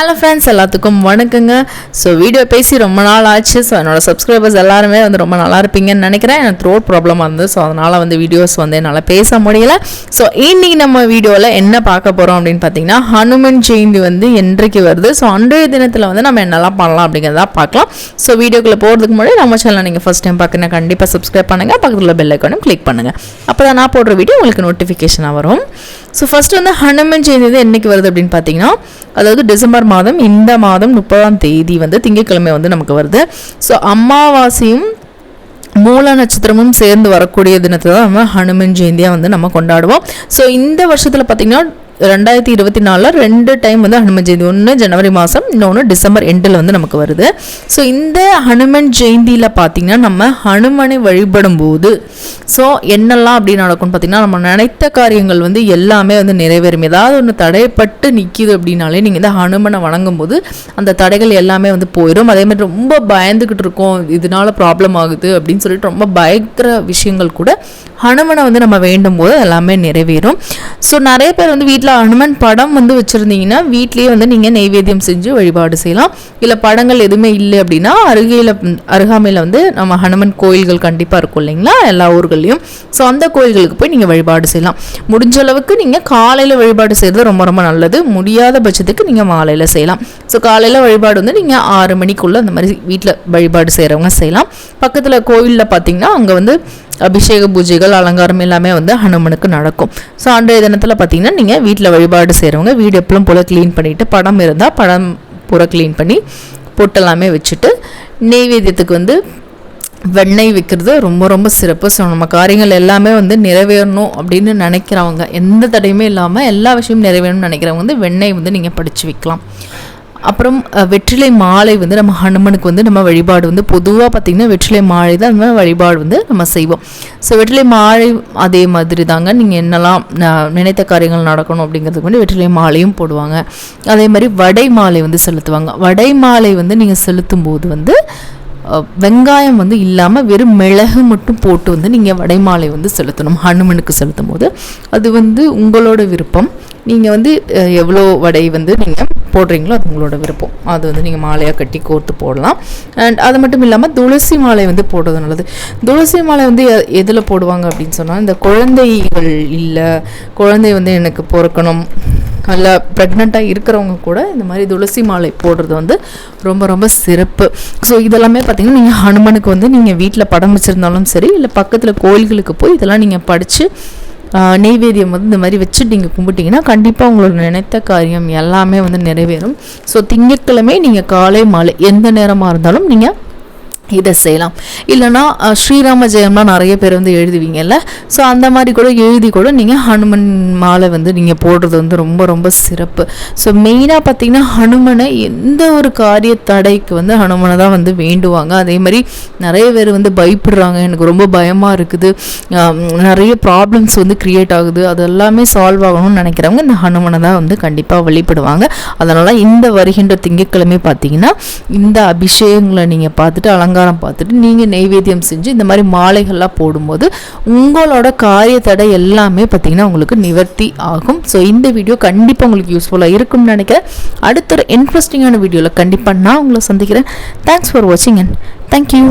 Hello friends எல்லாத்துக்கும் வணக்கங்க. So video பேசி ரொம்ப நாள் ஆச்சு. ஸோ என்னோட சப்ஸ்கிரைபர்ஸ் எல்லாருமே வந்து ரொம்ப நல்லா இருப்பீங்கன்னு நினைக்கிறேன். எனக்கு த்ரோட் ப்ராப்ளமாக இருந்தது ஸோ அதனால் வந்து வீடியோஸ் வந்து என்னால் பேச முடியல. ஸோ இன்னைக்கு நம்ம வீடியோவில் என்ன பார்க்க போகிறோம் அப்படின்னு பார்த்தீங்கன்னா ஹனுமன் ஜெயந்தி வந்து என்றைக்கு வருது? ஸோ அன்றைய தினத்தில் வந்து நம்ம என்னெல்லாம் பண்ணலாம் அப்படிங்கிறத பார்க்கலாம். ஸோ வீடியோக்குள்ளே போகிறதுக்கு முன்னாடி நம்ம சேனல் நீங்கள் ஃபஸ்ட் டைம் பார்க்குறீங்கன்னா கண்டிப்பாக சப்ஸ்கிரைப் பண்ணுங்கள் பக்கத்தில் பெல் ஐக்கானும் கிளிக் பண்ணுங்கள் அப்போ தான் நான் போடுற வீடியோ உங்களுக்கு நோட்டிஃபிகேஷனாக வரும். ஸோ ஃபர்ஸ்ட் வந்து ஹனுமன் ஜெயந்தி வந்து என்னைக்கு வருது அப்படின்னு பார்த்தீங்கன்னா அதாவது டிசம்பர் மாதம் இந்த மாதம் முப்பதாம் தேதி வந்து திங்கட்கிழமை வந்து நமக்கு வருது. ஸோ அமாவாசையும் மூல நட்சத்திரமும் சேர்ந்து வரக்கூடிய தினத்தை தான் நம்ம ஹனுமன் ஜெயந்தியாக வந்து நம்ம கொண்டாடுவோம். ஸோ இந்த வருஷத்தில் பார்த்திங்கன்னா ரெண்டாயிரத்தி இருபத்தி நாலில் ரெண்டு டைம் வந்து ஹனுமன் ஜெயந்தி ஒன்று ஜனவரி மாதம் இன்னொன்று டிசம்பர் எண்டில் வந்து நமக்கு வருது. ஸோ இந்த ஹனுமன் ஜெயந்தியில் பார்த்திங்கன்னா நம்ம ஹனுமனை வழிபடும் போது ஸோ என்னெல்லாம் அப்படி நடக்கும்னு பார்த்திங்கன்னா நம்ம நினைத்த காரியங்கள் வந்து எல்லாமே வந்து நிறைவேறும். ஏதாவது ஒன்று தடைப்பட்டு நிற்கிது அப்படின்னாலே நீங்கள் இந்த ஹனுமனை வணங்கும் போது அந்த தடைகள் எல்லாமே வந்து போயிடும் அதே மாதிரி ரொம்ப பயந்துக்கிட்டு இருக்கோம் இதனால ப்ராப்ளம் ஆகுது அப்படின்னு சொல்லிட்டு ரொம்ப பயக்கிற விஷயங்கள் கூட ஹனுமனை வந்து நம்ம வேண்டும் போது எல்லாமே நிறைவேறும். ஸோ நிறைய பேர் வந்து வீட்டில் ஹனுமன் படம் வந்து வச்சுருந்தீங்கன்னா வீட்லேயே வந்து நீங்கள் நெய்வேத்தியம் செஞ்சு வழிபாடு செய்யலாம். இல்லை படங்கள் எதுவுமே இல்லை அப்படின்னா அருகையில் அருகாமையில் வந்து நம்ம ஹனுமன் கோயில்கள் கண்டிப்பாக இருக்கும் இல்லைங்களா? எல்லா ஊர்கள்லையும். ஸோ அந்த கோயில்களுக்கு போய் நீங்கள் வழிபாடு செய்யலாம். முடிஞ்ச அளவுக்கு நீங்கள் காலையில் வழிபாடு செய்கிறது ரொம்ப ரொம்ப நல்லது. முடியாத பட்சத்துக்கு நீங்கள் மாலையில் செய்யலாம். ஸோ காலையில் வழிபாடு வந்து நீங்கள் ஆறு மணிக்குள்ளே அந்த மாதிரி வீட்டில் வழிபாடு செய்கிறவங்க செய்யலாம். பக்கத்தில் கோயிலில் பார்த்தீங்கன்னா அங்கே வந்து அபிஷேக பூஜைகள் அலங்காரம் எல்லாமே வந்து ஹனுமனுக்கு நடக்கும். ஸோ அன்றைய தினத்தில் பார்த்தீங்கன்னா நீங்கள் வீட்டில் வழிபாடு செய்கிறவங்க வீடு எப்பளும் போல் க்ளீன் பண்ணிவிட்டு படம் இருந்தால் படம் பூரா க்ளீன் பண்ணி பொட்டெல்லாமே வச்சுட்டு நெய்வேத்தியத்துக்கு வந்து வெண்ணெய் விற்கிறது ரொம்ப ரொம்ப சிறப்பு. ஸோ நம்ம காரியங்கள் எல்லாமே வந்து நிறைவேறணும் அப்படின்னு நினைக்கிறவங்க எந்த தடையுமே இல்லாமல் எல்லா விஷயமும் நிறைவேறணும்னு நினைக்கிறவங்க வந்து வெண்ணெய் வந்து நீங்கள் படித்து வைக்கலாம். அப்புறம் வெற்றிலை மாலை வந்து நம்ம ஹனுமனுக்கு வந்து நம்ம வழிபாடு வந்து பொதுவாக பார்த்திங்கன்னா வெற்றிலை மாலை தான் நம்ம வழிபாடு வந்து நம்ம செய்வோம். ஸோ வெற்றிலை மாலை அதே மாதிரி தாங்க. நீங்கள் என்னெல்லாம் நினைத்த காரியங்கள் நடக்கணும் அப்படிங்கிறதுக்கு வந்து வெற்றிலை மாலையும் போடுவாங்க. அதே மாதிரி வடை மாலை வந்து செலுத்துவாங்க. வடை மாலை வந்து நீங்கள் செலுத்தும் போது வந்து வெங்காயம் வந்து இல்லாமல் வெறும் மிளகு மட்டும் போட்டு வந்து நீங்கள் வடைமாலை வந்து செலுத்தணும். ஹனுமனுக்கு செலுத்தும் போது அது வந்து உங்களோட விருப்பம். நீங்கள் வந்து எவ்வளோ வடை வந்து நீங்கள் போடுறீங்களோ அது உங்களோட விருப்பம். அது வந்து நீங்கள் மாலையாக கட்டி கோர்த்து போடலாம். அண்ட் அது மட்டும் இல்லாமல் துளசி மாலை வந்து போடுறது நல்லது. துளசி மாலை வந்து எதில் போடுவாங்க அப்படின்னு சொன்னால் இந்த குழந்தைகள் இல்லை குழந்தை வந்து எனக்கு பொறுக்கணும் நல்லா ப்ரெக்னெண்ட்டாக இருக்கிறவங்க கூட இந்த மாதிரி துளசி மாலை போடுறது வந்து ரொம்ப ரொம்ப சிறப்பு. ஸோ இதெல்லாமே பார்த்திங்கன்னா நீங்கள் ஹனுமனுக்கு வந்து நீங்கள் வீட்டில் படம் வச்சுருந்தாலும் சரி இல்லை பக்கத்தில் கோயில்களுக்கு போய் இதெல்லாம் நீங்கள் படித்து நெய்வேதியம் வந்து இந்த மாதிரி வச்சுட்டு நீங்கள் கும்பிட்டிங்கன்னா கண்டிப்பாக உங்களோட நினைத்த காரியம் எல்லாமே வந்து நிறைவேறும். ஸோ திங்கட்கிழமை நீங்கள் காலை மாலை எந்த நேரமாக இருந்தாலும் நீங்கள் இதை செய்யலாம். இல்லைனா ஸ்ரீராம ஜெயம்லாம் நிறைய பேர் வந்து எழுதுவீங்கல்ல? ஸோ அந்த மாதிரி கூட எழுதி கூட நீங்கள் ஹனுமன் மாலை வந்து நீங்கள் போடுறது வந்து ரொம்ப ரொம்ப சிறப்பு. ஸோ மெயினாக பார்த்தீங்கன்னா ஹனுமனை எந்த ஒரு காரிய தடைக்கு வந்து ஹனுமனை தான் வந்து வேண்டுவாங்க. அதே மாதிரி நிறைய பேர் வந்து பயப்படுறாங்க. எனக்கு ரொம்ப பயமாக இருக்குது. நிறைய ப்ராப்ளம்ஸ் வந்து க்ரியேட் ஆகுது. அது எல்லாமே சால்வ் ஆகணும்னு நினைக்கிறவங்க இந்த ஹனுமனை தான் வந்து கண்டிப்பாக வழிபடுவாங்க. அதனால் இந்த வருகின்ற திங்கட்கிழமை பார்த்தீங்கன்னா இந்த அபிஷேகங்களை நீங்கள் பார்த்துட்டு அலங்காரம் அலங்காரம் பார்த்துட்டு நீங்கள் நெய்வேத்தியம் செஞ்சு இந்த மாதிரி மாலைகள்லாம் போடும்போது உங்களோட காரிய தடை எல்லாமே பார்த்திங்கன்னா உங்களுக்கு நிவர்த்தி ஆகும். ஸோ இந்த வீடியோ கண்டிப்பாக உங்களுக்கு யூஸ்ஃபுல்லாக இருக்கும்னு நினைக்கிறேன். அடுத்த ஒரு இன்ட்ரெஸ்டிங்கான வீடியோவில் கண்டிப்பாக நான் உங்களை சந்திக்கிறேன். தேங்க்ஸ் ஃபார் வாட்சிங் அண்ட் தேங்க்யூ